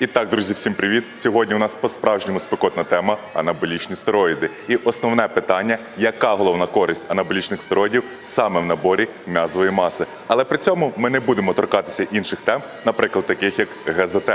І так, друзі, всім привіт! Сьогодні у нас по-справжньому спекотна тема анаболічні стероїди. І основне питання, яка головна користь анаболічних стероїдів саме в наборі м'язової маси. Але при цьому ми не будемо торкатися інших тем, наприклад, таких як ГЗТ.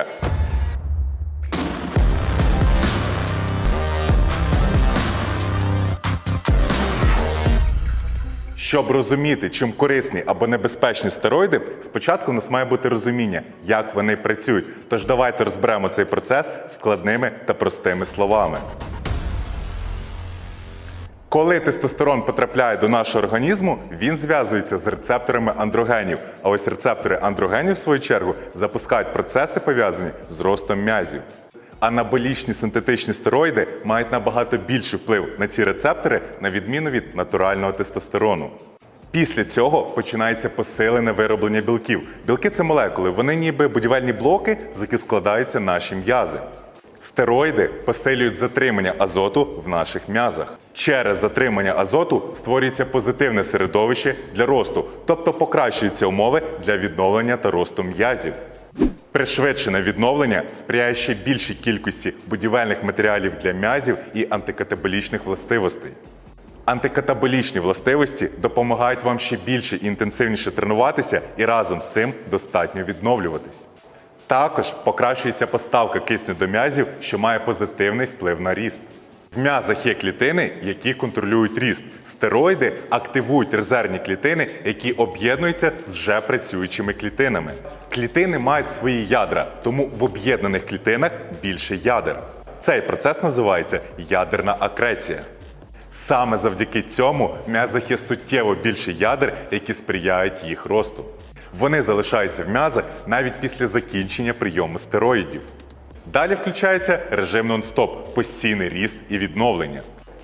Щоб розуміти, чим корисні або небезпечні стероїди, спочатку у нас має бути розуміння, як вони працюють. Тож давайте розберемо цей процес складними та простими словами. Коли тестостерон потрапляє до нашого організму, він зв'язується з рецепторами андрогенів. А ось рецептори андрогенів, в свою чергу, запускають процеси, пов'язані з ростом м'язів. Анаболічні синтетичні стероїди мають набагато більший вплив на ці рецептори, на відміну від натурального тестостерону. Після цього починається посилене вироблення білків. Білки це молекули, вони ніби будівельні блоки, з яких складаються наші м'язи. Стероїди посилюють затримання азоту в наших м'язах. Через затримання азоту створюється позитивне середовище для росту, тобто покращуються умови для відновлення та росту м'язів. Пришвидшене відновлення сприяє ще більшій кількості будівельних матеріалів для м'язів і антикатаболічних властивостей. Антикатаболічні властивості допомагають вам ще більше і інтенсивніше тренуватися і разом з цим достатньо відновлюватись. Також покращується поставка кисню до м'язів, що має позитивний вплив на ріст. В м'язах є клітини, які контролюють ріст. Стероїди активують резервні клітини, які об'єднуються з вже працюючими клітинами. Клітини мають свої ядра, тому в об'єднаних клітинах більше ядер. Цей процес називається ядерна акреція. Саме завдяки цьому м'язах є суттєво більше ядер, які сприяють їх росту. Вони залишаються в м'язах навіть після закінчення прийому стероїдів. Далі включається режим нон-стоп, постійний ріст і відновлення.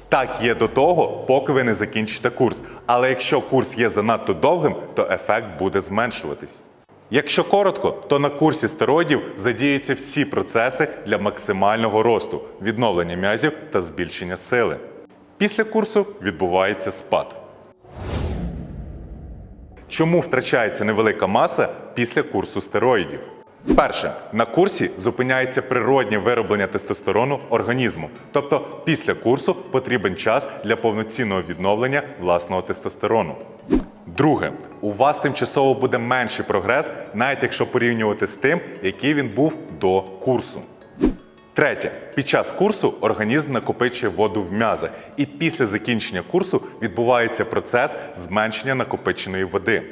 Так є до того, поки ви не закінчите курс. Але якщо курс є занадто довгим, то ефект буде зменшуватись. Якщо коротко, то на курсі стероїдів задіються всі процеси для максимального росту, відновлення м'язів та збільшення сили. Після курсу відбувається спад. Чому втрачається невелика маса після курсу стероїдів? Перше, на курсі зупиняється природнє вироблення тестостерону організму. Тобто після курсу потрібен час для повноцінного відновлення власного тестостерону. Друге, у вас тимчасово буде менший прогрес, навіть якщо порівнювати з тим, який він був до курсу. Третє, під час курсу організм накопичує воду в м'язах, і після закінчення курсу відбувається процес зменшення накопиченої води.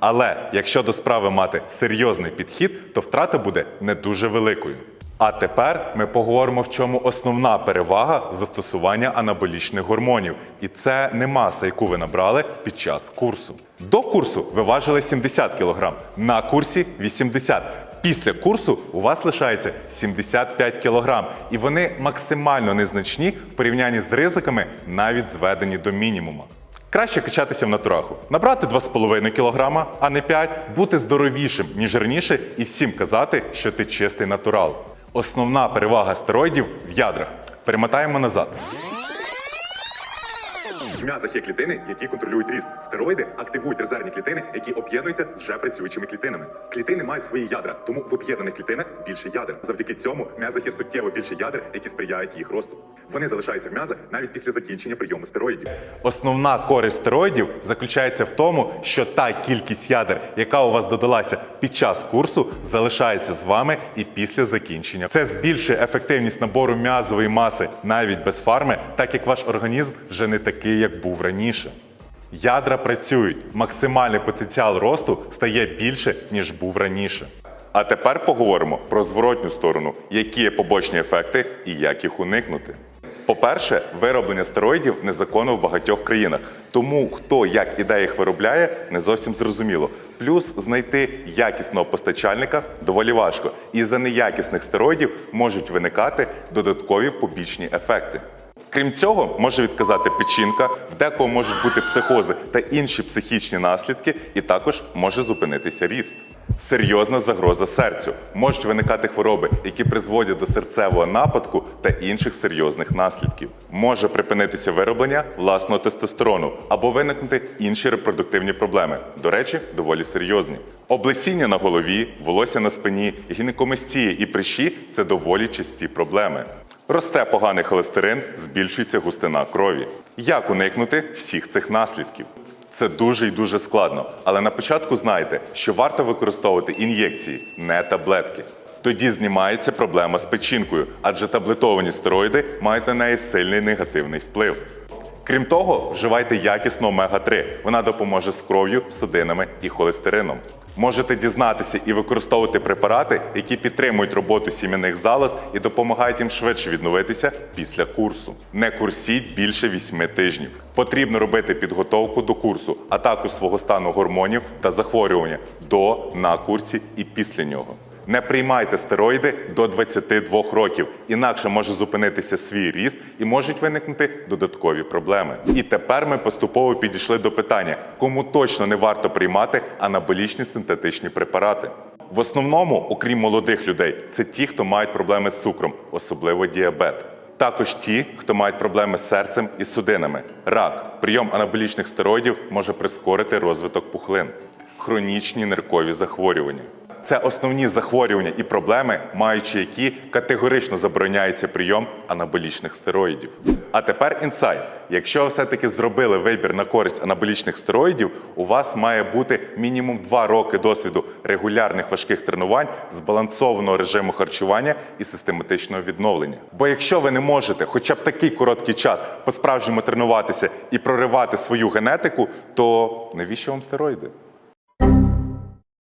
Але якщо до справи мати серйозний підхід, то втрата буде не дуже великою. А тепер ми поговоримо, в чому основна перевага застосування анаболічних гормонів. І це не маса, яку ви набрали під час курсу. До курсу ви важили 70 кг, на курсі 80 Після курсу у вас лишається 75 кг, і вони максимально незначні в порівнянні з ризиками, навіть зведені до мінімуму. Краще качатися в натураху, набрати 2,5 кг, а не 5, бути здоровішим, ніж раніше, і всім казати, що ти чистий натурал. Основна перевага стероїдів в ядрах. Перемотаємо назад. В є клітини, які контролюють ріст. Стероїди активують резервні клітини, які об'єднуються з вже працюючими клітинами. Клітини мають свої ядра, тому в об'єднаних клітинах більше ядер. Завдяки цьому м'язах є суттєво більше ядер, які сприяють їх росту. Вони залишаються в м'язах навіть після закінчення прийому стероїдів. Основна користь стероїдів заключається в тому, що та кількість ядер, яка у вас додалася під час курсу, залишається з вами і після закінчення. Це збільшує ефективність набору м'язової маси навіть без фарми, так як ваш організм вже не такий, як був раніше. Ядра працюють, максимальний потенціал росту стає більше, ніж був раніше. А тепер поговоримо про зворотню сторону, які є побочні ефекти і як їх уникнути. По-перше, вироблення стероїдів незаконно в багатьох країнах, тому хто як і їх виробляє, не зовсім зрозуміло. Плюс знайти якісного постачальника доволі важко, і за неякісних стероїдів можуть виникати додаткові побічні ефекти. Крім цього, може відказати печінка, в декого можуть бути психози та інші психічні наслідки, і також може зупинитися ріст. Серйозна загроза серцю. Можуть виникати хвороби, які призводять до серцевого нападку та інших серйозних наслідків. Може припинитися вироблення власного тестостерону або виникнути інші репродуктивні проблеми. До речі, доволі серйозні. Облесіння на голові, волосся на спині, гінекомастії і прищі це доволі часті проблеми. Росте поганий холестерин, збільшується густина крові. Як уникнути всіх цих наслідків? Це дуже і дуже складно, але на початку знайте, що варто використовувати ін'єкції, не таблетки. Тоді знімається проблема з печінкою, адже таблетовані стероїди мають на неї сильний негативний вплив. Крім того, вживайте якісну омега-3. Вона допоможе з кров'ю, судинами і холестерином. Можете дізнатися і використовувати препарати, які підтримують роботу сім'яних залоз і допомагають їм швидше відновитися після курсу. Не курсіть більше 8 тижнів. Потрібно робити підготовку до курсу, а також свого стану гормонів та захворювання до, на курсі і після нього. Не приймайте стероїди до 22 років, інакше може зупинитися свій ріст і можуть виникнути додаткові проблеми. І тепер ми поступово підійшли до питання, кому точно не варто приймати анаболічні синтетичні препарати. В основному, окрім молодих людей, це ті, хто мають проблеми з цукром, особливо діабет. Також ті, хто мають проблеми з серцем і судинами. Рак, прийом анаболічних стероїдів може прискорити розвиток пухлин, хронічні ниркові захворювання. Це основні захворювання і проблеми, маючи які категорично забороняється прийом анаболічних стероїдів. А тепер інсайт. Якщо ви все-таки зробили вибір на користь анаболічних стероїдів, у вас має бути мінімум 2 роки досвіду регулярних важких тренувань, збалансованого режиму харчування і систематичного відновлення. Бо якщо ви не можете хоча б такий короткий час по-справжньому тренуватися і проривати свою генетику, то навіщо вам стероїди?